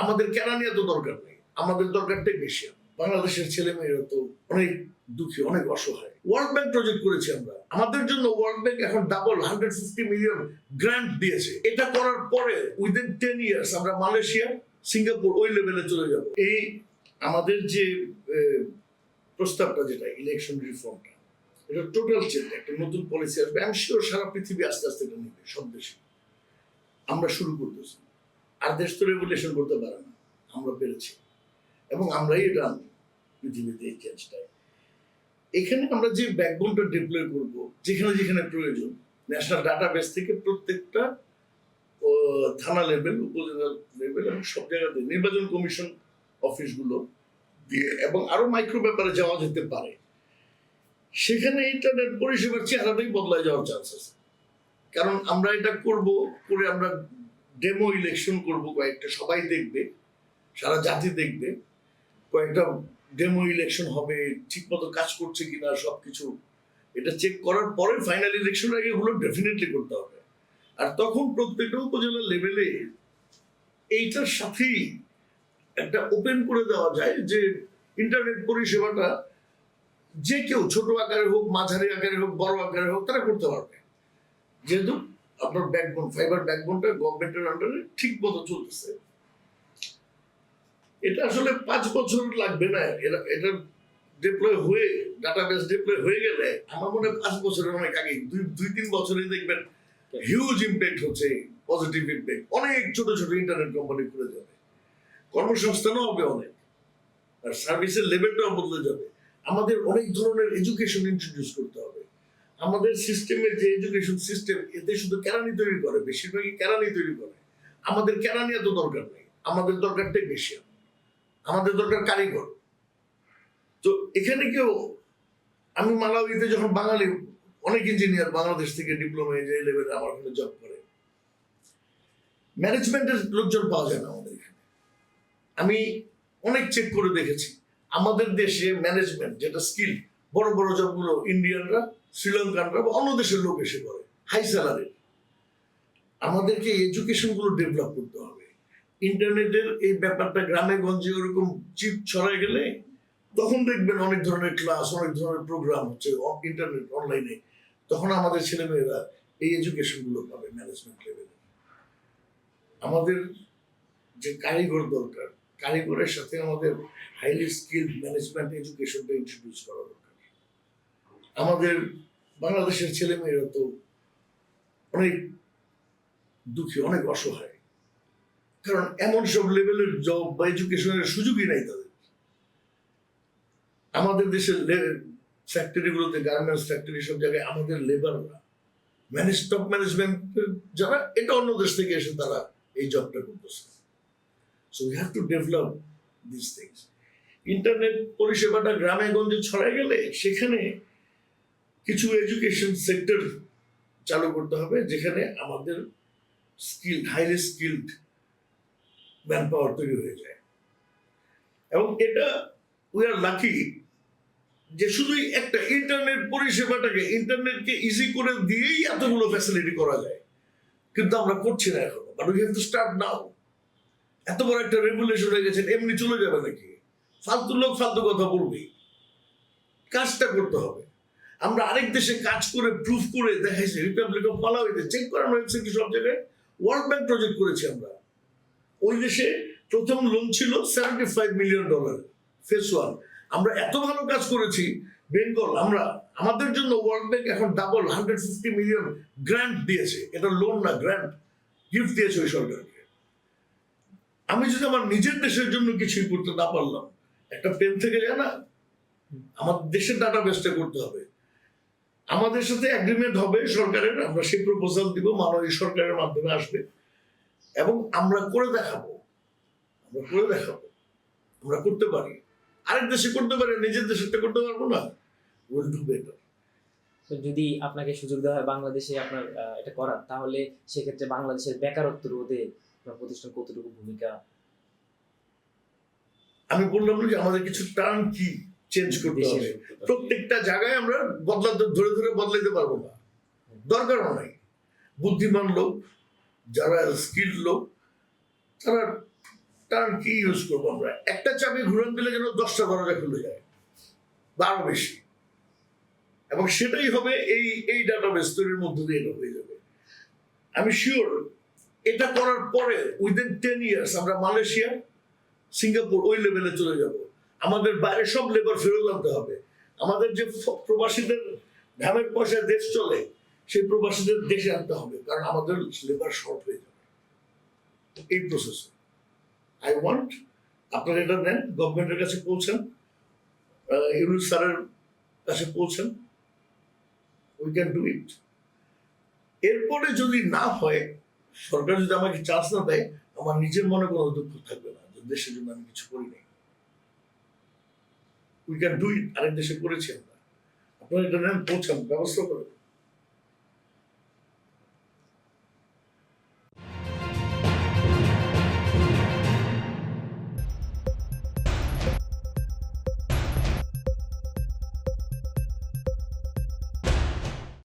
আমাদের কেরানি তো দরকার নেই। আমাদের দরকারটাই বেশি। বাংলাদেশের ছেলে মেয়েরা তো অনেক দুঃখী, অনেক অসহায়। ওয়ার্ল্ড ব্যাংক প্রজেক্ট করেছি আমরা। আমাদের জন্য ওয়ার্ল্ড ব্যাংক এখন double hundred fifty million grant দিয়েছে। এটা করার পরে উইদিন টেন ইয়ার্স আমরা মালয়েশিয়া, সিঙ্গাপুর ওই লেভেলে চলে যাব। এই আমাদের যে প্রস্তাবটা যেটা ইলেকশন রিফর্মটা এটা টোটাল চেঞ্জ একটা নতুন পলিসি আসবে। আমি সারা পৃথিবী আস্তে আস্তে এটা নেবে, সব দেশে। আমরা শুরু করতেছি। আর দেশ তো রেগুলেশন করতে পারে না। আমরা পেরেছি। এবং আমরাই এটা আনব পৃথিবীতে এই চেঞ্জটায় এখানে আমরা যে ব্যাকবোনটা ডিপ্লয় করব, যেখানে যেখানে প্রয়োজন ন্যাশনাল ডাটাবেস থেকে প্রত্যেকটা থানা লেভেল উপজেলা লেভেল এবং সব জায়গাতে নির্বাচন কমিশন অফিসগুলো দিয়ে এবং আরও মাইক্রো ব্যাপারে যাওয়া যেতে পারে। সেখানে ইন্টারনেট পরিষেবার চেহারাটাই বদলায় যাওয়ার চান্স আছে কারণ আমরা এটা করব, করে আমরা ডেমো ইলেকশন করব কয়েকটা, সবাই দেখবে, সারা জাতি দেখবে, কয়েকটা ডেমো ইলেকশন হবে, ঠিকমতো কাজ করছে কিনা সব কিছু এটা চেক করার পরে ফাইনাল ইলেকশন আগে এগুলো ডেফিনেটলি করতে হবে। আর তখন প্রত্যেকটা উপজেলা লেভেলে এইটার সাথেই একটা ওপেন করে দেওয়া যায় যে ইন্টারনেট পরিষেবাটা যে কেউ, ছোট আকারে হোক, মাঝারি আকারে হোক, বড় আকারে হোক, তারা করতে পারবে। যেহেতু আপনার ব্যাকবোন ফাইবার ব্যাকবোনটা গভর্নমেন্টের আন্ডারে ঠিক মতো চলতেছে। এটা আসলে পাঁচ বছর লাগবে না। এটা এটা ডিপ্লয় হয়ে ডাটাবেস ডিপ্লয় হয়ে গেলে আমার মনে হয় পাঁচ বছরের অনেক আগে দুই দুই, তিন বছরে দেখবেন হিউজ ইম্প্যাক্ট হচ্ছে পজিটিভ ইম্প্যাক্ট অনেক ছোট ছোট ইন্টারনেট কোম্পানি খুলে যাবে। কর্মসংস্থানও হবে অনেক। আর সার্ভিসের লেভেলটাও বদলে যাবে। আমাদের অনেক ধরনের এডুকেশন ইন্ট্রোডিউস করতে হবে। আমাদের সিস্টেমের যে এডুকেশন সিস্টেম এতে শুধু কেরানি তৈরি করে, বেশিরভাগই কেরানি তৈরি করে। আমাদের কেরানি এত দরকার নেই, আমাদের দরকারটাই বেশি। আমাদের দরকার কারিগর। তো এখানে কেউ, আমি মালাউইতে যখন বাঙালি, অনেক ইঞ্জিনিয়ার বাংলাদেশ থেকে ডিপ্লোমা যে লেভেলে আমার ওখানে জব করে। ম্যানেজমেন্টের লোকজন পাওয়া যায় না আমাদের এখানে। আমি অনেক চেক করে দেখেছি। আমাদের দেশে ম্যানেজমেন্ট যেটা স্কিল বড় বড় জবগুলো ইন্ডিয়ানরা শ্রীলঙ্কানরা বা অন্য দেশের লোক এসে করে হাই স্যালারি আমাদেরকে এডুকেশনগুলো ডেভেলপ করতে হবে। ইন্টারনেটের এই ব্যাপারটা গ্রামে গঞ্জে ওরকম চিপ ছড়ায় গেলে তখন দেখবেন অনেক ধরনের ক্লাস অনেক ধরনের প্রোগ্রাম হচ্ছে ইন্টারনেট অনলাইনে তখন আমাদের ছেলেমেয়েরা এই এডুকেশনগুলো পাবে ম্যানেজমেন্ট লেভেলে আমাদের যে কারিগর দরকার, কারিগরের সাথে আমাদের হাইলি স্কিল ম্যানেজমেন্ট এডুকেশনটা ইন্ট্রোডিউস করা দরকার। আমাদের বাংলাদেশের ছেলেমেয়েরা তো অনেক দুঃখী, অনেক অসহায়। কারণ এমন সব লেভেলের জব বা এডুকেশনের সুযোগই নাই তাদের। আমাদের দেশের ফ্যাক্টরিগুলোতে গার্মেন্টস ফ্যাক্টরি সব জায়গায় আমাদের লেবাররা ম্যানেজ টপ ম্যানেজমেন্ট যারা, এটা অন্য দেশ থেকে এসে তারা এই জবটা করতেছে। So we have to develop this things internet পরিষেবাটা গ্রামে গঞ্জে ছড়ায় গেলে সেখানে কিছু এডুকেশন সেক্টর চালু করতে হবে যেখানে আমাদের skill highly skilled manpower তৈরি হয়ে যায়। এবং এটা উই আর লাকি যে শুধুই একটা ইন্টারনেট পরিষেবাটাকে ইন্টারনেটকে ইজি করে দিয়েই এতগুলো ফ্যাসিলিটি করা যায়। কিন্তু আমরা করছি না এখনও। But we have to start now এত বড় একটা রেগুলেশন হয়ে গেছে, এমনি চলে যাবে নাকি? ফালতু লোক ফালতু কথা বলবেই। কাজটা করতে হবে। আমরা আরেক দেশে কাজ করে প্রুফ করে দেখাইছি রিপাবলিক অফ মালাউইতে চেক করানো হয়েছে কি সব জায়গায়? ওয়ার্ল্ড ব্যাংক প্রজেক্ট করেছি আমরা। ওই দেশে প্রথম লোন ছিল seventy five million dollar phase one আমরা এত ভালো কাজ করেছি বেঙ্গল আমরা, আমাদের জন্য ওয়ার্ল্ড ব্যাংক এখন double hundred fifty million grant দিয়েছে। এটা লোন না গ্র্যান্ট গিফট দিয়েছে ওই সরকারকে। আমি যদি আমার নিজের দেশের জন্য কিছুই করতে না পারলাম, একটা পেন থেকে যায় না, আমার দেশের ডাটা বেসটা করতে হবে। আমাদের সাথে এগ্রিমেন্ট হবে সরকারের। আমরা সেই প্রপোজাল দিব মাননীয় সরকারের মাধ্যমে আসবে। এবং আমরা করে দেখাবো। আমরা করে দেখাবো। আমরা করতে পারি। আরেক দেশে করতে পারি নিজের দেশেরটা করতে পারব না? উইল ডু বেটার তো যদি আপনাকে সুযোগ দেওয়া হয় বাংলাদেশে আপনার এটা করার তাহলে সেক্ষেত্রে বাংলাদেশের বেকারত্ব রোধে আপনার প্রতিষ্ঠান কতটুকু ভূমিকা? আমি বললাম যে আমাদের কিছু টার্ম কি? চেঞ্জ করতে হবে। প্রত্যেকটা জায়গায় আমরা বদলাতে ধরে ধরে বদলাইতে পারব না। দরকারও নাই। বুদ্ধিমান লোক যারা স্কিল লোক তারা টার্ম কি ইউজ করব আমরা? একটা চাবি ঘুরান দিলে যেন দশটা দরজা খুলে যায় বা আরও বেশি। এবং সেটাই হবে এই এই ডাটাবেস তৈরির মধ্য দিয়ে এটা হয়ে যাবে। আমি শিওর এটা করার পরে উইদিন টেন ইয়ার্স আমরা মালয়েশিয়া সিঙ্গাপুর ওই লেভেলে চলে যাব। আমাদের বাইরে সব লেবার ফেরত আনতে হবে। আমাদের যে প্রবাসীদের ঘামের পয়সা দেশ চলে, সেই প্রবাসীদের দেশে আনতে হবে, কারণ আমাদের লেবার শর্ট হয়ে যাবে। এই প্রসেস আই ওয়ান্ট আপনারা এটা নেন গভর্নমেন্টের কাছে পৌঁছান ইউনুস স্যারের কাছে পৌঁছান। উই ক্যান ডু ইট এরপরে যদি না হয়, সরকার যদি আমাকে চান্স না দেয়, আমার নিজের মনে কোনো দুঃখ থাকবে না দেশের জন্য আমি কিছু করি নাই উই ক্যান ডু ইট আরেক দেশে করেছি আমরা। আপনারা এটা নেন পৌঁছান ব্যবস্থা করেন